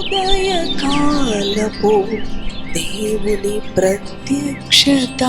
ఉదయకాలపు దేవుని ప్రత్యక్షత.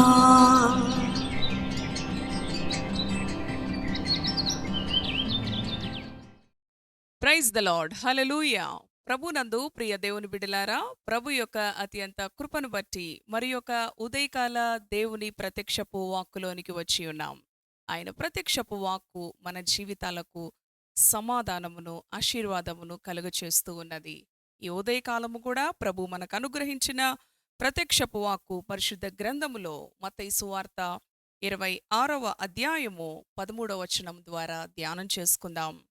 Praise the lord. హలలుయ ప్రభునందు ప్రియ దేవుని బిడలారా ప్రభు యొక్క అత్యంత కృపను బట్టి మరి యొక్క ఉదయకాల దేవుని ప్రత్యక్షపు వాక్కులోనికి వచ్చి ఉన్నాం. ఆయన ప్రత్యక్షపు వాక్కు మన జీవితాలకు సమాధానమును ఆశీర్వాదమును కలుగచేస్తూ ఉన్నది. ఈ ఉదయకాలము కూడా ప్రభు మనకు అనుగ్రహించిన ప్రత్యక్షపు వాక్కు పరిశుద్ధ గ్రంథములో మత్తయి సువార్త ఇరవై ఆరవ అధ్యాయము పదమూడవ వచనం ద్వారా ధ్యానం చేసుకుందాం.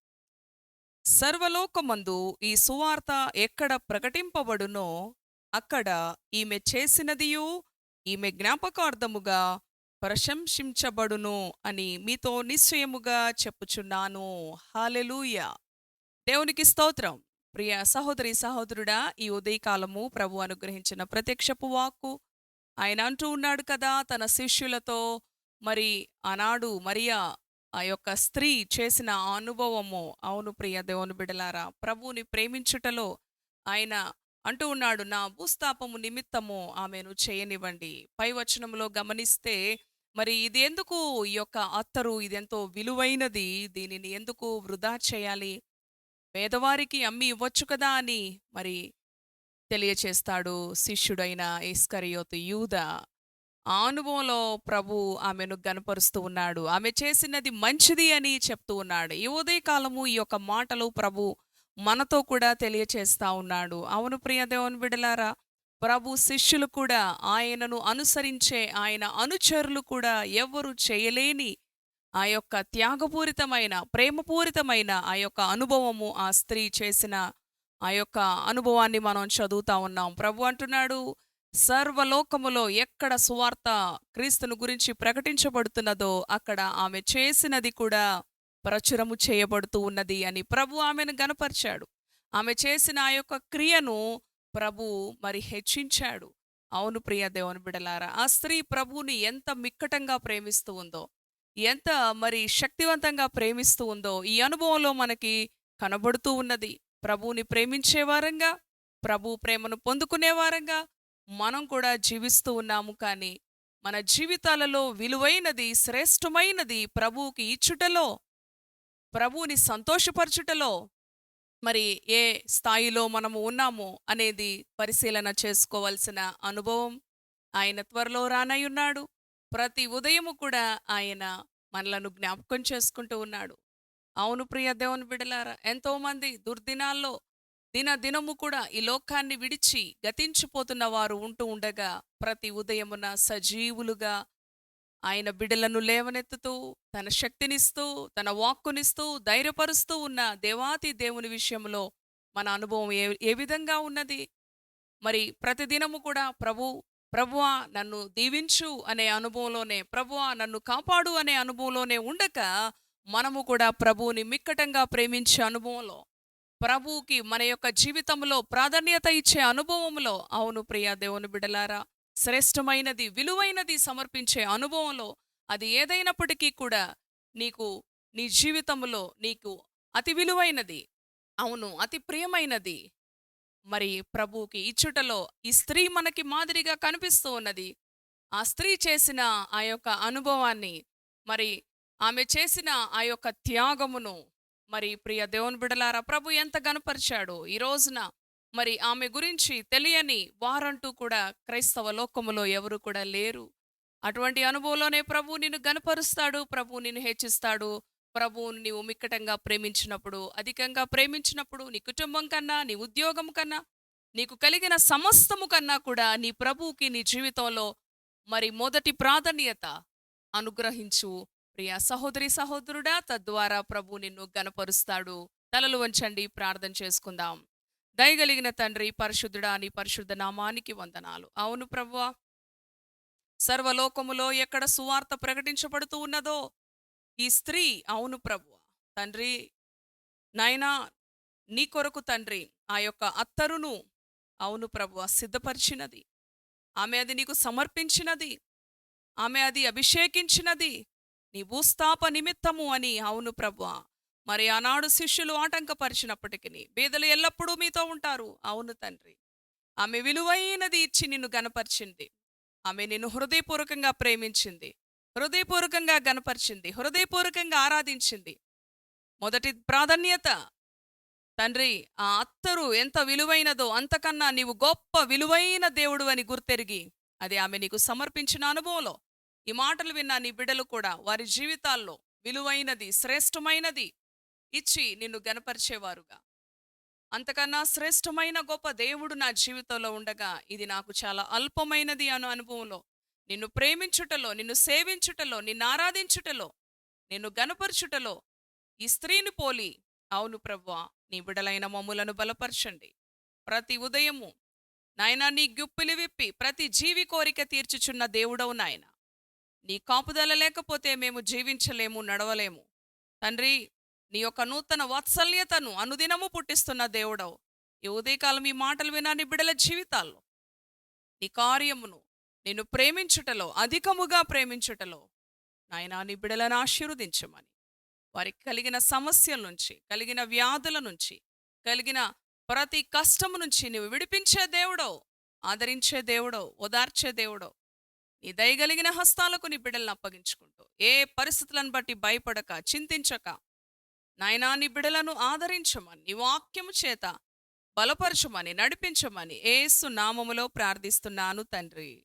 సర్వలోకమందు ఈ సువార్త ఎక్కడ ప్రకటింపబడునో అక్కడ ఈమె చేసినదియు ఈమె జ్ఞాపకార్థముగా ప్రశంసించబడును అని మీతో నిశ్చయముగా చెప్పుచున్నాను. హాలెలూయ దేవునికి స్తోత్రం. ప్రియ సహోదరి సహోదరుడా ఈ ఉదయకాలము ప్రభు అనుగ్రహించిన ప్రత్యక్షపు వాక్కు ఆయన అంటూ ఉన్నాడు కదా తన శిష్యులతో మరి ఆనాడు మరియా ఆ యొక్క స్త్రీ చేసిన అనుభవము. అవును ప్రియ దేవుని బిడలారా ప్రభువుని ప్రేమించుటలో ఆయన అంటూ ఉన్నాడు నా భూస్థాపము నిమిత్తము ఆమెను చేయనివ్వండి. పై వచనంలో గమనిస్తే మరి ఇది ఎందుకు ఈ యొక్క అత్తరు ఇది ఎంతో విలువైనది దీనిని ఎందుకు వృధా చేయాలి? పేదవారికి అమ్మి ఇవ్వచ్చు కదా అని మరి తెలియచేస్తాడు శిష్యుడైన ఇస్కరియోతు యూద. ఆ అనుభవంలో ప్రభు ఆమెను గనపరుస్తూ ఉన్నాడు. ఆమె చేసినది మంచిది అని చెప్తూ ఉన్నాడు. ఈ ఉదయకాలము ఈ యొక్క మాటలు ప్రభు మనతో కూడా తెలియచేస్తా ఉన్నాడు. అవును ప్రియ దేవుని బిడలారా ప్రభు శిష్యులు కూడా ఆయనను అనుసరించే ఆయన అనుచరులు కూడా ఎవ్వరు చేయలేని ఆ యొక్క త్యాగపూరితమైన ప్రేమపూరితమైన ఆ యొక్క అనుభవము ఆ స్త్రీ చేసిన ఆ యొక్క అనుభవాన్ని మనం చదువుతా ఉన్నాం. ప్రభు అంటున్నాడు సర్వలోకములో ఎక్కడ సువార్త క్రీస్తును గురించి ప్రకటించబడుతున్నదో అక్కడ ఆమె చేసినది కూడా ప్రచురము చేయబడుతూ ఉన్నది అని ప్రభు ఆమెను గనపరిచాడు. ఆమె చేసిన ఆ యొక్క క్రియను ప్రభు మరి హెచ్చించాడు. అవును ప్రియ దేవుని బిడలారా ఆ స్త్రీ ప్రభువుని ఎంత మిక్కటంగా ప్రేమిస్తూ ఉందో ఎంత మరి శక్తివంతంగా ప్రేమిస్తూ ఉందో ఈ అనుభవంలో మనకి కనబడుతూ ఉన్నది. ప్రభువుని ప్రేమించేవారంగా ప్రభు ప్రేమను పొందుకునేవారంగా మనం కూడా జీవిస్తూ ఉన్నాము. కానీ మన జీవితాలలో విలువైనది శ్రేష్టమైనది ప్రభువుకి ఇచ్చుటలో ప్రభువుని సంతోషపరచుటలో మరి ఏ స్థాయిలో మనము ఉన్నామో అనేది పరిశీలన చేసుకోవాల్సిన అనుభవం ఆయన త్వరలో రానయ్యున్నాడు. ప్రతి ఉదయము కూడా ఆయన మనలను జ్ఞాపకం చేసుకుంటూ ఉన్నాడు. అవును ప్రియ దేవుని బిడలారా ఎంతోమంది దుర్దినాల్లో దిన దినము కూడా ఈ లోకాన్ని విడిచి గతించిపోతున్న వారు ఉంటూ ఉండగా ప్రతి ఉదయమున సజీవులుగా ఆయన బిడలను లేవనెత్తుతూ తన శక్తినిస్తూ తన వాక్కునిస్తూ ధైర్యపరుస్తూ ఉన్న దేవాతి దేవుని విషయంలో మన అనుభవం ఏ ఏ విధంగా ఉన్నది? మరి ప్రతిదినము కూడా ప్రభు ప్రభువా నన్ను దీవించు అనే అనుభవంలోనే ప్రభువా నన్ను కాపాడు అనే అనుభవంలోనే ఉండక మనము కూడా ప్రభువుని మిక్కటంగా ప్రేమించే అనుభవంలో ప్రభువుకి మన యొక్క జీవితంలో ప్రాధాన్యత ఇచ్చే అనుభవంలో అవును ప్రియ దేవుని బిడలారా శ్రేష్టమైనది విలువైనది సమర్పించే అనుభవంలో అది ఏదైనప్పటికీ కూడా నీకు నీ జీవితంలో నీకు అతి విలువైనది అవును అతి ప్రియమైనది. మరి ప్రభువుకి ఇచ్చుటలో ఈ స్త్రీ మనకి మాదిరిగా కనిపిస్తూ ఉన్నది. ఆ స్త్రీ చేసిన ఆ యొక్క అనుభవాన్ని మరి ఆమె చేసిన ఆ యొక్క త్యాగమును మరి ప్రియ దేవుని బిడలారా ప్రభు ఎంత గనపరిచాడు ఈ రోజున మరి ఆమె గురించి తెలియని వారంటూ కూడా క్రైస్తవ లోకములో ఎవరు కూడా లేరు. అటువంటి అనుభవంలోనే ప్రభు నిన్ను గనపరుస్తాడు ప్రభు నిన్ను హెచ్చిస్తాడు ప్రభు నీవు మిక్కటంగా ప్రేమించినప్పుడు అధికంగా ప్రేమించినప్పుడు నీ కుటుంబం కన్నా నీ ఉద్యోగం కన్నా నీకు కలిగిన సమస్తము కన్నా కూడా నీ ప్రభువుకి నీ జీవితంలో మరి మొదటి ప్రాధాన్యత అనుగ్రహించు. ప్రియ సహోదరి సహోదరుడా తద్వారా ప్రభు నిన్ను గనపరుస్తాడు తలలు వంచండి ప్రార్థన చేసుకుందాం. దయగలిగిన తండ్రి పరిశుద్ధుడా నీ పరిశుద్ధ నామానికి వందనాలు. అవును ప్రభువా సర్వలోకములో ఎక్కడ సువార్త ప్రకటించబడుతూ ఉన్నదో ఈ స్త్రీ అవును ప్రభు. తండ్రి నాయనా నీ కొరకు తండ్రి ఆ యొక్క అత్తరును అవును ప్రభు సిద్ధపరిచినది. ఆమె అది నీకు సమర్పించినది. ఆమె అది అభిషేకించినది. నీ భూస్థాప నిమిత్తము అని అవును ప్రభు. మరి ఆనాడు శిష్యులు ఆటంకపరిచినప్పటికీ బీదలు ఎల్లప్పుడూ మీతో ఉంటారు అవును తండ్రి. ఆమె విలువైనది ఇచ్చి నిన్ను గనపరిచింది ఆమె నిన్ను హృదయపూర్వకంగా ప్రేమించింది. హృదయపూర్వకంగా గనపరిచింది హృదయపూర్వకంగా ఆరాధించింది. మొదటి ప్రాధాన్యత తండ్రి ఆ అత్తరు ఎంత విలువైనదో అంతకన్నా నీవు గొప్ప విలువైన దేవుడు అని గుర్తెరిగి అది ఆమె నీకు సమర్పించిన అనుభవంలో. ఈ మాటలు విన్న నీ బిడ్డలు కూడా వారి జీవితాల్లో విలువైనది శ్రేష్టమైనది ఇచ్చి నిన్ను గనపరిచేవారుగా అంతకన్నా శ్రేష్టమైన గొప్ప దేవుడు నా జీవితంలో ఉండగా ఇది నాకు చాలా అల్పమైనది అను అనుభవంలో నిన్ను ప్రేమించుటలో నిన్ను సేవించుటలో నిన్ను ఆరాధించుటలో నిన్ను గనపరచుటలో ఈ స్త్రీని పోలి అవును ప్రవ్వా నీ బిడలైన మమ్ములను బలపరచండి. ప్రతి ఉదయము నాయనా నీ గుప్పిలి విప్పి ప్రతి జీవి కోరిక తీర్చుచున్న దేవుడవు నాయన. నీ కాపుదల లేకపోతే మేము జీవించలేము నడవలేము. తండ్రి నీ యొక్క నూతన వాత్సల్యతను అనుదినము పుట్టిస్తున్న దేవుడవు. ఈ ఉదయకాలం ఈ మాటలు వినా నీ బిడల జీవితాల్లో. నీ కార్యమును నిన్ను ప్రేమించుటలో అధికముగా ప్రేమించుటలో నాయనా నీ బిడలను ఆశీర్వదించమని. వారికి కలిగిన సమస్యల నుంచి కలిగిన వ్యాధుల నుంచి కలిగిన ప్రతి కష్టము నుంచి నువ్వు విడిపించే దేవుడో ఆదరించే దేవుడో ఓదార్చే దేవుడో నీ దయగలిగిన హస్తాలకు నీ బిడ్డలను అప్పగించుకుంటూ ఏ పరిస్థితులను బట్టి భయపడక చింతించక నాయనా నీ బిడలను ఆదరించమని నీ వాక్యము చేత బలపరచమని నడిపించమని ఏసు నామములో ప్రార్థిస్తున్నాను తండ్రి.